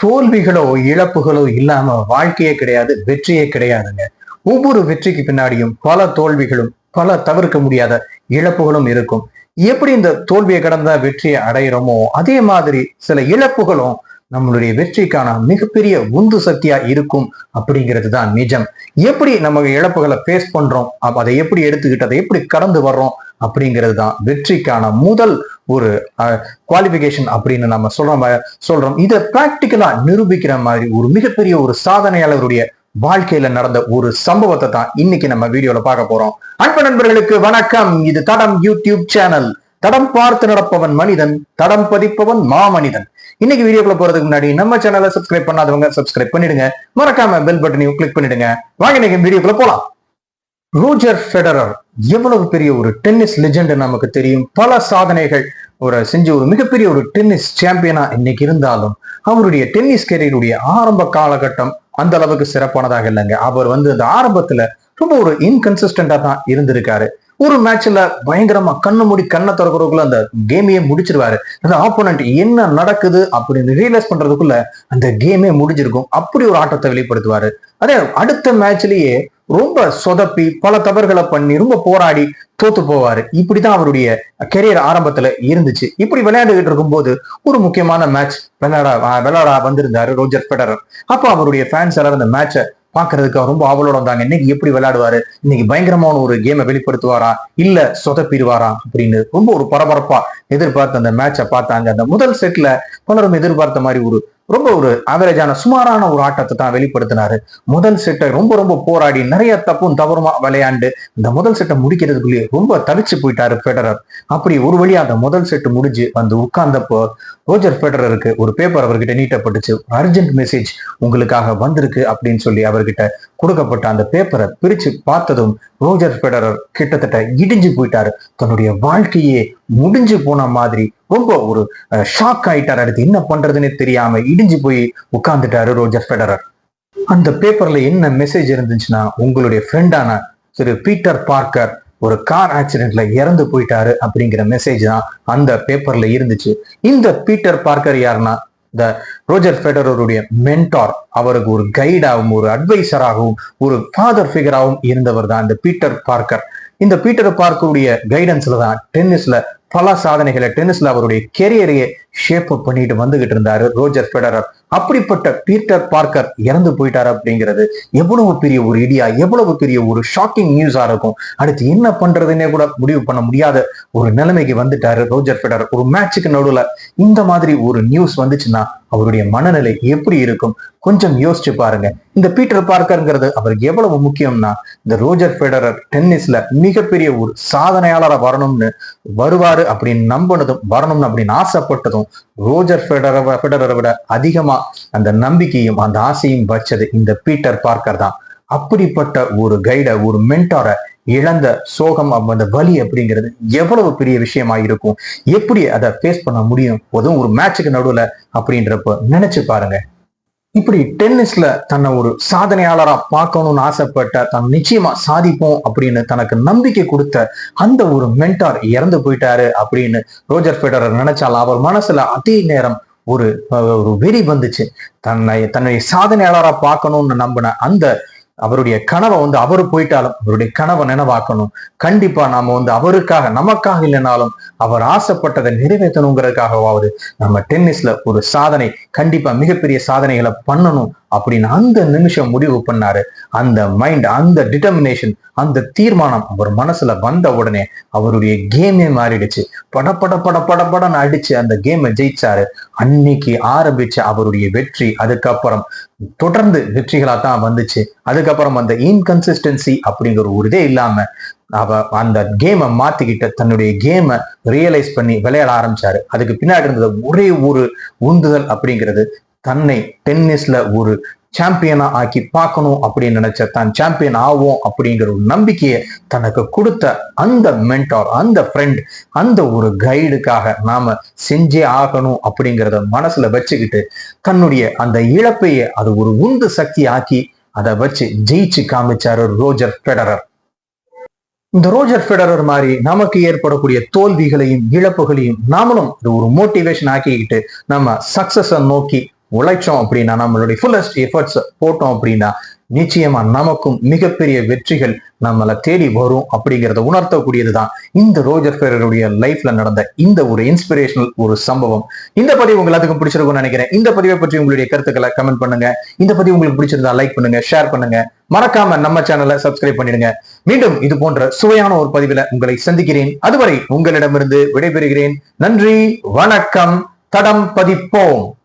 தோல்விகளோ இழப்புகளோ இல்லாம வாழ்க்கையே கிடையாது வெற்றியே கிடையாதுங்க. ஒவ்வொரு வெற்றிக்கு பின்னாடியும் பல தோல்விகளும் பல தவிர்க்க முடியாத இழப்புகளும் இருக்கும். எப்படி இந்த தோல்வியை கடந்த வெற்றியை அடையிறோமோ அதே மாதிரி சில இழப்புகளும் நம்மளுடைய வெற்றிக்கான மிகப்பெரிய உந்து சக்தியா இருக்கும் அப்படிங்கிறது தான் நிஜம். எப்படி நம்ம இழப்புகளை ஃபேஸ் பண்றோம் அதை எப்படி எடுத்துக்கிட்டு அதை எப்படி கடந்து வர்றோம் அப்படிங்கிறது தான் வெற்றிக்கான முதல் ஒரு குவாலிபிகேஷன் அப்படின்னு நம்ம சொல்றோம் சொல்றோம். இதை பிராக்டிக்கலா நிரூபிக்கிற மாதிரி ஒரு மிகப்பெரிய ஒரு சாதனையாளருடைய வாழ்க்கையில நடந்த ஒரு சம்பவத்தை தான் இன்னைக்கு நம்ம வீடியோல பார்க்க போறோம். அன்பு நண்பர்களுக்கு வணக்கம். இது தடம் யூடியூப் சேனல் தடம் பார்த்து நடப்பவன் மனிதன் தடம் பதிப்பவன் மாமனிதன். இன்னைக்கு வீடியோக்குள்ள போறதுக்கு முன்னாடி நம்ம சேனலை சப்ஸ்கிரைப் பண்ணாதவங்க சப்ஸ்கிரைப் பண்ணிடுங்க. மறக்காம பெல் பட்டனையும் கிளிக் பண்ணிடுங்க. வாங்க இன்னைக்கு வீடியோக்குள்ள போலாம். ரோஜர் ஃபெடரர் எவ்வளவு பெரிய ஒரு டென்னிஸ் லெஜெண்ட் நமக்கு தெரியும். பல சாதனைகள் ஒரு செஞ்ச ஒரு மிகப்பெரிய ஒரு டென்னிஸ் சாம்பியனா இன்னைக்கு இருந்தாலும் அவருடைய டென்னிஸ் கெரியருடைய ஆரம்ப காலகட்டம் அந்த அளவுக்கு சிறப்பானதாக இல்லைங்க. அவர் வந்து அந்த ஆரம்பத்துல ரொம்ப ஒரு இன்கன்சிஸ்டண்டா தான் இருந்திருக்காரு. ஒரு மேட்ச்ல பயங்கரமா கண்ணு மூடி கண்ணை திறக்கிறதுக்குள்ள அந்த கேமையே முடிச்சிருவாரு. அந்த ஆப்போனண்ட் என்ன நடக்குது அப்படின்னு ரியலைஸ் பண்றதுக்குள்ள அந்த கேமே முடிஞ்சிருக்கும். அப்படி ஒரு ஆட்டத்தை வெளிப்படுத்துவாரு. அதே அடுத்த மேட்ச்லயே ரொம்ப சொதப்பி பல தவறுகளை பண்ணி ரொம்ப போராடி தோத்து போவாரு. இப்படிதான் அவருடைய கெரியர் ஆரம்பத்துல இருந்துச்சு. இப்படி விளையாண்டுகிட்டு இருக்கும்போது ஒரு முக்கியமான மேட்ச் விளையாட விளையாட வந்திருந்தாரு ரோஜர் பெடரர் அப்போ அவருடைய ஃபேன்ஸ் எல்லாரும் அந்த மேட்சை பாக்குறதுக்கு ரொம்ப ஆவலோட வந்தாங்க இன்னைக்கு எப்படி விளையாடுவாரு? இன்னைக்கு பயங்கரமான ஒரு கேமை வெளிப்படுத்துவாரா? இல்ல சொதப்பிடுவாரா? அப்படின்னு ரொம்ப ஒரு பரபரப்பா எதிர்பார்த்து அந்த மேட்சை பார்த்தாங்க. அந்த முதல் செட்ல பலரும் எதிர்பார்த்த மாதிரி ஒரு ரொம்ப ஒரு ஆவரேஜான சுமாரான ஒரு ஆட்டத்தை தான் வெளிப்படுத்தினாரு. முதல் செட்டை ரொம்ப ரொம்ப போராடி நிறைய தப்பும் தவறுமா விளையாண்டு இந்த முதல் செட்டை முடிக்கிறதுக்குள்ளேயே ரொம்ப தவிச்சு போயிட்டாரு ஃபெடரர் அப்படி ஒரு வழியா அந்த முதல் செட்டு முடிஞ்சு வந்து உட்கார்ந்தப்போ ரோஜர் ஃபெடரருக்கு ஒரு பேப்பர் அவர்கிட்ட நீட்டப்பட்டுச்சு. அர்ஜென்ட் மெசேஜ் உங்களுக்காக வந்திருக்கு அப்படின்னு சொல்லி அவர்கிட்ட கொடுக்கப்பட்ட அந்த பேப்பரை பிரிச்சு பார்த்ததும் ரோஜர் ஃபெடரர் கிட்டத்தட்ட இடிஞ்சு போயிட்டாரு. தன்னுடைய வாழ்க்கையே முடிஞ்சு போன மாதிரி ரொம்ப ஒரு ஷாக் ஆயிட்டார். அடுத்து என்ன பண்றதுன்னு தெரியாம இடிஞ்சு போய் உட்கார்ந்துட்டாரு ரோஜர் ஃபெடரர். அந்த பேப்பர்ல என்ன மெசேஜ் இருந்துச்சுன்னா உங்களுடைய ஃப்ரெண்டான திரு பீட்டர் பார்க்கர் ஒரு கார் ஆக்சிடென்ட்ல இறந்து போயிட்டாரு அப்படிங்கிற மெசேஜ் தான் அந்த பேப்பர்ல இருந்துச்சு. இந்த பீட்டர் பார்க்கர் யாருன்னா இந்த ரோஜர் ஃபெடரருடைய மென்டார் அவருக்கு ஒரு கைடாகவும் ஒரு அட்வைசராகவும் ஒரு ஃபாதர் ஃபிகராகவும் இருந்தவர் தான் இந்த பீட்டர் பார்க்கர். இந்த பீட்டர் பார்க்கருடைய கைடன்ஸ்ல தான் டென்னிஸ்ல பல சாதனைகளை டென்னிஸ்ல அவருடைய கெரியரையே ஷேப் அப் பண்ணிட்டு வந்துகிட்டு இருந்தாரு ரோஜர் ஃபெடரர். அப்படிப்பட்ட பீட்டர் பார்க்கர் இறந்து போயிட்டாரு அப்படிங்கிறது எவ்வளவு பெரிய ஒரு இடியா எவ்வளவு பெரிய ஒரு ஷாக்கிங் நியூஸா இருக்கும். அடுத்து என்ன பண்றதுன்னே கூட முடிவு பண்ண முடியாத ஒரு நிலைமைக்கு வந்துட்டாரு ரோஜர் ஃபெடர் ஒரு மேட்சுக்கு நடுவுல இந்த மாதிரி ஒரு நியூஸ் வந்துச்சுன்னா அவருடைய மனநிலை எப்படி இருக்கும்? கொஞ்சம் யோசிச்சு பாருங்க. இந்த பீட்டர் பார்க்கர்ங்கிறது அவருக்கு எவ்வளவு முக்கியம்னா இந்த ரோஜர் ஃபெடரர் டென்னிஸ்ல மிகப்பெரிய ஒரு சாதனையாளராக வரணும்னு வருவாரு அப்படின்னு நம்பினதும் வரணும்னு அப்படின்னு ஆசைப்பட்டதும் ரோஜர் ஃபெடரை ஃபெடரரை விட அதிகமா அந்த நம்பிக்கையும் அந்த ஆசையும் வச்சது இந்த பீட்டர் பார்க்கர் தான். அப்படிப்பட்ட ஒரு கைடை ஒரு மென்டாரை இழந்த சோகம் அந்த வலி அப்படிங்கிறது எவ்வளவு பெரிய விஷயமா இருக்கும்? எப்படி அதை ஃபேஸ் பண்ண முடியும்? அதுவும் ஒரு மேட்சுக்கு நடுவில் அப்படின்றப்ப நினைச்சு பாருங்க. இப்படி டென்னிஸ்ல தன்னை ஒரு சாதனையாளரா பார்க்கணும்னு ஆசைப்பட்ட தான் நிச்சயமா சாதிப்போம் அப்படின்னு தனக்கு நம்பிக்கை கொடுத்த அந்த ஒரு மென்டார் இறந்து போயிட்டாரு அப்படின்னு ரோஜர் ஃபெடரர் நினைச்சாலும் அவர் மனசுல அதே நேரம் ஒரு ஒரு வெறி வந்துச்சு. தன்னை தன்னுடைய சாதனையாளரா பார்க்கணும்னு நம்பின அந்த அவருடைய கனவை வந்து அவர் போயிட்டாலும் அவருடைய கனவை நினைவாக்கணும். கண்டிப்பா நாம வந்து அவருக்காக நமக்காக இல்லைனாலும் அவர் ஆசைப்பட்டதை நிறைவேற்றணுங்கிறதுக்காகவாவது நம்ம டென்னிஸ்ல ஒரு சாதனை கண்டிப்பா மிகப்பெரிய சாதனைகளை பண்ணணும் அப்படின்னு அந்த நிமிஷம் முடிவு பண்ணாரு. அந்த மைண்ட் அந்த டிட்டர்மினேஷன் அந்த தீர்மானம் அவர் மனசுல வந்த உடனே அவருடைய கேமே மாறிடுச்சு. பட பட பட பட படன்னு அடிச்சு அந்த கேமை ஜெயிச்சாரு. அன்னைக்கு ஆரம்பிச்ச அவருடைய வெற்றி அதுக்கப்புறம் தொடர்ந்து வெற்றிகளா தான் வந்துச்சு. அதுக்கப்புறம் அந்த இன்கன்சிஸ்டன்சி அப்படிங்கிற ஒரு இதே இல்லாம அவ அந்த கேமை மாத்திக்கிட்டு தன்னுடைய கேமை ரியலைஸ் பண்ணி விளையாட ஆரம்பிச்சாரு. அதுக்கு பின்னாடி இருந்தது ஒரே ஒரு உந்துதல் அப்படிங்கிறது தன்னை டென்னிஸ்ல ஒரு சாம்பியனா ஆக்கி பார்க்கணும் அப்படின்னு நினைச்ச தான் சாம்பியன் ஆவோம் அப்படிங்கிற ஒரு நம்பிக்கையை தனக்கு கொடுத்த அந்த மென்டார் அந்த ஃப்ரெண்ட் அந்த ஒரு கைடுக்காக நாம செஞ்சே ஆகணும் அப்படிங்கிறத மனசுல வச்சுக்கிட்டு தன்னுடைய அந்த இழப்பையே அது ஒரு உந்து சக்தி ஆக்கி அதை வச்சு ஜெயிச்சு காமிச்சாரு ரோஜர் ஃபெடரர். இந்த ரோஜர் ஃபெடரர் மாதிரி நமக்கு ஏற்படக்கூடிய தோல்விகளையும் இழப்புகளையும் நாமளும் ஒரு மோட்டிவேஷன் ஆக்கிக்கிட்டு நம்ம சக்சஸை நோக்கி உழைச்சோம் அப்படின்னா நம்மளுடைய ஃபுல்லஸ்ட் எஃபர்ட்ஸ் போட்டோம் அப்படின்னா நிச்சயமா நமக்கும் மிகப்பெரிய வெற்றிகள் நம்மளை தேடி வரும் அப்படிங்கிறத உணர்த்தக்கூடியது தான் இந்த ரோஜர் ஃபெரருடைய லைஃப்ல நடந்த இந்த ஒரு இன்ஸ்பிரேஷனல் ஒரு சம்பவம். இந்த பதிவு உங்க எல்லாத்துக்கும் பிடிச்சிருக்கும்னு நினைக்கிறேன். இந்த பதிவை பற்றி உங்களுடைய கருத்துக்களை கமெண்ட் பண்ணுங்க. இந்த பதிவு உங்களுக்கு பிடிச்சிருந்தா லைக் பண்ணுங்க ஷேர் பண்ணுங்க. மறக்காம நம்ம சேனலை சப்ஸ்கிரைப் பண்ணிடுங்க. மீண்டும் இது போன்ற சுவையான ஒரு பதிவில் உங்களை சந்திக்கிறேன். அதுவரை உங்களிடமிருந்து விடைபெறுகிறேன். நன்றி வணக்கம் தடம் பதிப்போம்.